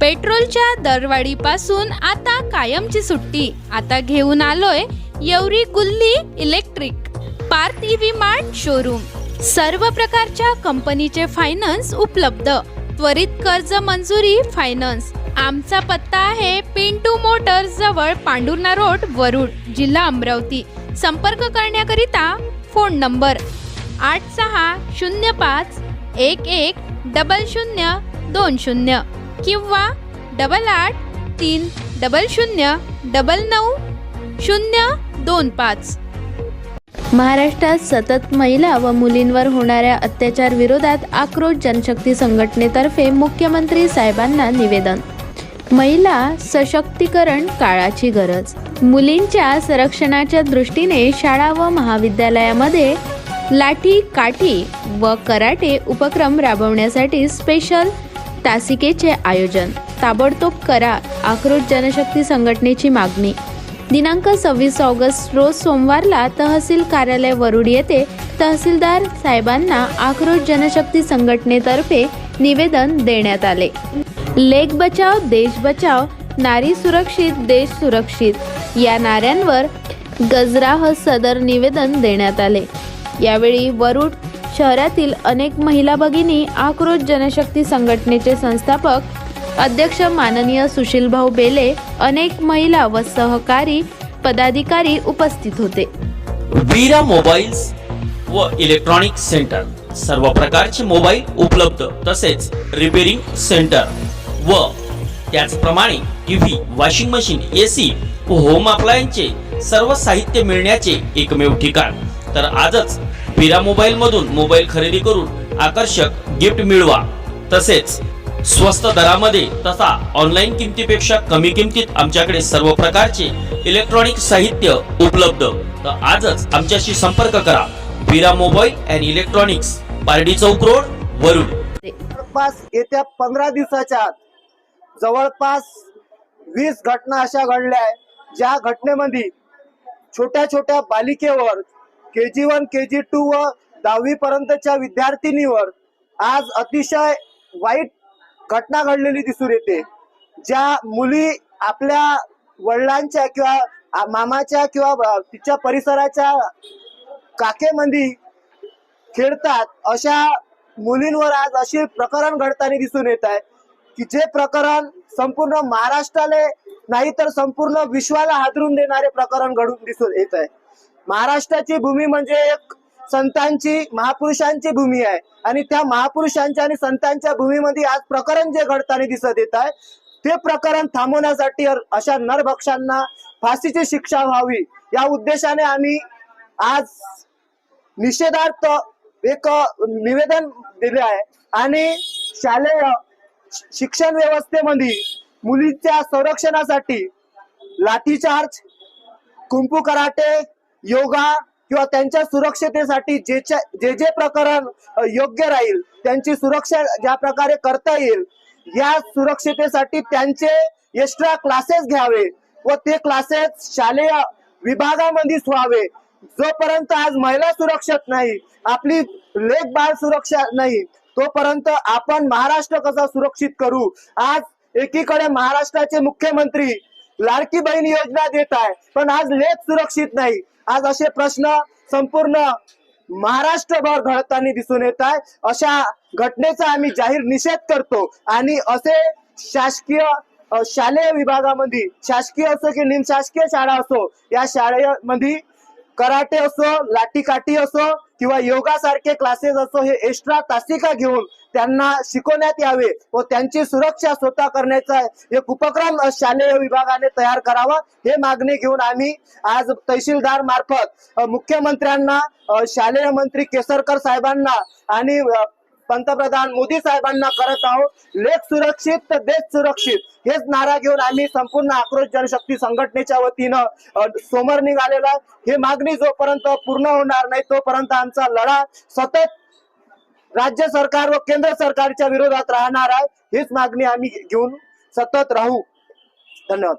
पेट्रोलच्या दरवाढीपासून आता कायमची सुट्टी. आता घेऊन आलोय येवरी गुल्ली electric. Parth EV mart showroom सर्व प्रकारच्या कंपनीचे फायनान्स उपलब्ध. त्वरित कर्ज मंजुरी फायनान्स आमचा पत्ता आहे पिंटू मोटर्स जवळ पांडुर्णा रोड वरुड जिल्हा अमरावती. संपर्क करण्याकरिता फोन नंबर आठ सहा शून्य पाच एक एक डबल शून्य दोन शून्य. किंवा डबल आठ तीन डबल शून्य डबल नऊ शून्य दोन पाच. महाराष्ट्रात सतत महिला व मुलींवर होणाऱ्या अत्याचार विरोधात आक्रोश जनशक्ती संघटनेतर्फे मुख्यमंत्री साहेबांना निवेदन. महिला सशक्तीकरण काळाची गरज. मुलींच्या संरक्षणाच्या दृष्टीने शाळा व महाविद्यालयामध्ये लाठी काठी व कराटे उपक्रम राबवण्यासाठी स्पेशल तासिकेचे आयोजन. ताबडतोब करा आक्रोश जनशक्ती संघटनेची मागणी. दिनांक सव्वीस ऑगस्ट रोज सोमवारला तहसील कार्यालय वरुड येथे तहसीलदार साहेबांना आक्रोश जनशक्ती संघटनेतर्फे निवेदन देण्यात आले. लेख बचाव देश बचाव नारी सुरक्षित देश सुरक्षित या नाऱ्यांवर गजराह सदर निवेदन देण्यात आले. यावेळी वरुड शहरातील अनेक महिला भगिनी आक्रोश जनशक्ती संघटनेचे संस्थापक अध्यक्ष माननीय सुशीलभाऊ बेले अनेक महिला व सहकारी पदाधिकारी उपस्थित होते. वीरा मोबाईल्स व इलेक्ट्रॉनिक सेंटर सर्व प्रकारचे मोबाईल उपलब्ध तसेच रिपेरिंग सेंटर व त्याचप्रमाणे टीव्ही वॉशिंग मशीन एसी व होम अप्लायन्सचे सर्व साहित्य मिळण्याचे एकमेव ठिकाण. तर आजच वीरा मोबाईल मधून मोबाईल खरेदी करून आकर्षक गिफ्ट मिळवा. तसेच स्वस्त दरामध्ये तथा ऑनलाईन किमतीपेक्षा कमी किमतीत आमच्याकडे सर्व प्रकारचे इलेक्ट्रॉनिक साहित्य उपलब्ध. तर आजच आमच्याशी संपर्क करा. Veera mobile and electronics Pardi Chowk road Warud. जवळपास येत्या पंधरा दिवसाच्या आत जवळपास वीस घटना अशा घडल्या ज्या घटनेमध्ये छोट्या छोट्या बालिकेवर के जी वन के जी टू व दहावी पर्यंतच्या विद्यार्थिनीवर आज अतिशय वाईट घटना घडलेली दिसून येते. ज्या मुली आपल्या वडिलांच्या किंवा मामाच्या किंवा तिच्या परिसराच्या काकेमध्ये खेळतात अशा मुलींवर आज असे प्रकरण घडताना दिसून येत आहे की जे प्रकरण संपूर्ण महाराष्ट्राला नाही तर संपूर्ण विश्वाला हादरून देणारे प्रकरण घडून दिसून येत आहे. महाराष्ट्राची भूमी म्हणजे एक संतांची महापुरुषांची भूमी आहे. आणि त्या महापुरुषांच्या आणि संतांच्या भूमीमध्ये आज प्रकरण जे घडताना दिसत येत आहे ते प्रकरण थांबवण्यासाठी अशा नरभक्षांना फाशीची शिक्षा व्हावी या उद्देशाने आम्ही आज निषेधार्थ एक निवेदन दिले आहे. आणि शालेय शिक्षण व्यवस्थेमध्ये मुलींच्या संरक्षणासाठी लाठीचार्ज कुंपू कराटे योगा किंवा त्यांच्या सुरक्षतेसाठी जे जे जे प्रकरण योग्य राहील त्यांची सुरक्षा ज्या प्रकारे करता येईल या सुरक्षतेसाठी त्यांचे एक्स्ट्रा क्लासेस घ्यावे व ते क्लासेस शालेय विभागामध्येच व्हावे जोपर्यंत आज महिला सुरक्षित नाही आपली लेख बाळ सुरक्षा नाही तोपर्यंत आपण महाराष्ट्र कसा सुरक्षित करू? आज एकीकडे महाराष्ट्राचे मुख्यमंत्री लाडकी बहीण योजना देत आहे पण आज लेख सुरक्षित नाही. आज असे प्रश्न संपूर्ण महाराष्ट्रभर घडताना दिसून येत आहे. अशा घटनेचा आम्ही जाहीर निषेध करतो आणि असे शासकीय शालेय विभागामध्ये शासकीय असो की निमशासकीय शाळा असो या शाळेमध्ये कराटे असो लाठीकाठी असो किंवा योगासारखे क्लासेस असो हे एक्स्ट्रा तासिका घेऊन त्यांना शिकवण्यात यावे व त्यांची सुरक्षा स्वतः करण्याचा एक उपक्रम शालेय विभागाने तयार करावा हे मागणी घेऊन आम्ही आज तहसीलदार मार्फत मुख्यमंत्र्यांना शालेय मंत्री केसरकर साहेबांना आणि पंतप्रधान मोदी साहेबांना करत आहोत लेख सुरक्षित तर देश सुरक्षित हेच नारा घेऊन आम्ही संपूर्ण आक्रोश जनशक्ती संघटनेच्या वतीनं समोर निघालेला आहे. हे मागणी जोपर्यंत पूर्ण होणार नाही तोपर्यंत आमचा लढा सतत राज्य सरकार व केंद्र सरकारच्या विरोधात राहणार आहे हीच मागणी आम्ही घेऊन सतत राहू. धन्यवाद.